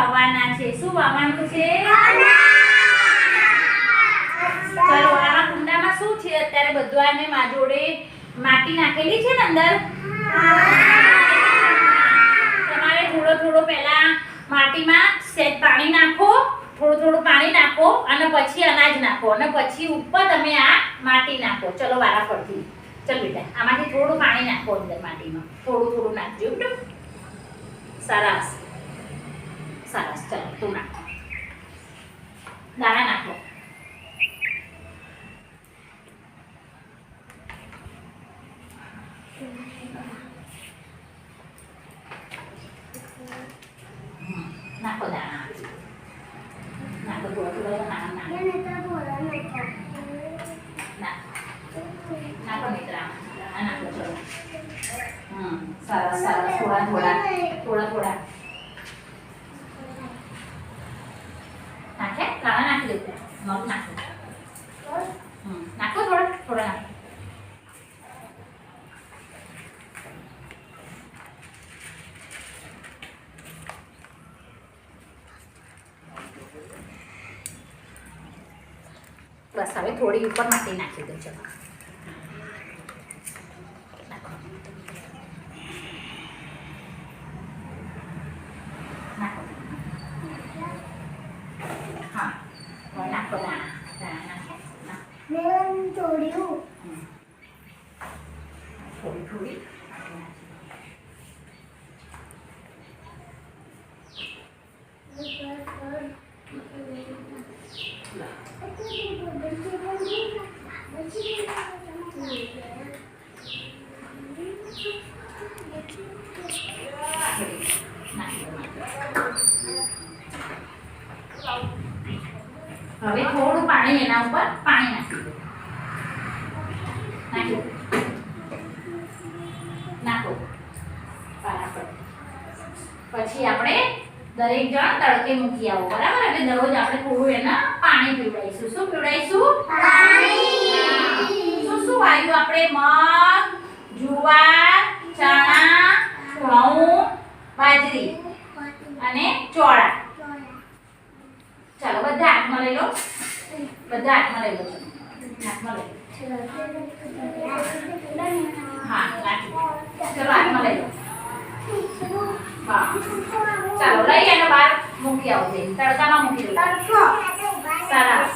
વાવવાના છે? શું વાવવાનું છે? ચલો આમાં કુંડામાં શું છે? અત્યારે બધું આને મા જોડે માટી નાખેલી છે ને અંદર? તમારે થોડો થોડો પહેલા માટીમાં સેટ પાણી નાખો થોડું થોડું પાણી નાખો અને પછી અનાજ નાખો અને પછી ઉપર તમે આ માટી નાખો. ચલો વારા ફરતી. ચલ બેટા આમાંથી થોડું પાણી નાખો અંદર માટીમાં. થોડું થોડું નાખજો બેટા સરસ. સરસ ચલો તું નાખો દાણા નાખો નાખો દાણા નાખો થોડા થોડા દાણા નાખો નાખો નાખો મિત્રા દાણા નાખો ચલો હમ સરસ સરસ થોડા થોડા થોડા થોડા દાણા નાખી દઉં મગ નાખો હમ નાખો થોડા થોડા નાખો બસ હવે થોડી ઉપર માટી નાખી દઉં ચલો નાખો હવે નાખો દાણા દાણા નાખો નાખો. હમ. થોડી થોડી માટી હવે થોડું પાણી એના ઉપર પાણી નાખી દો. નાખી નાખો. પછી આપણે દરેક જણ તડકે મૂકી આવો. બરાબર? એટલે દરરોજ આપણે થોડું એના પાણી પીવડાવીશું. શું પીવડાવીશું? શું શું વાયુ આપણે? મગ જુવાર ચણા ઘઉં બાજરી અને ચોળા. ચાલો બધા હાથમાં લઈ લો. બધા હાથમાં લઈ લો. હાથમાં લઈ હા ચલો હાથમાં લઈ લો. હા. ચાલો લઈ અને બહાર મૂકી આવો તડકામાં મૂકી દો. સરસ.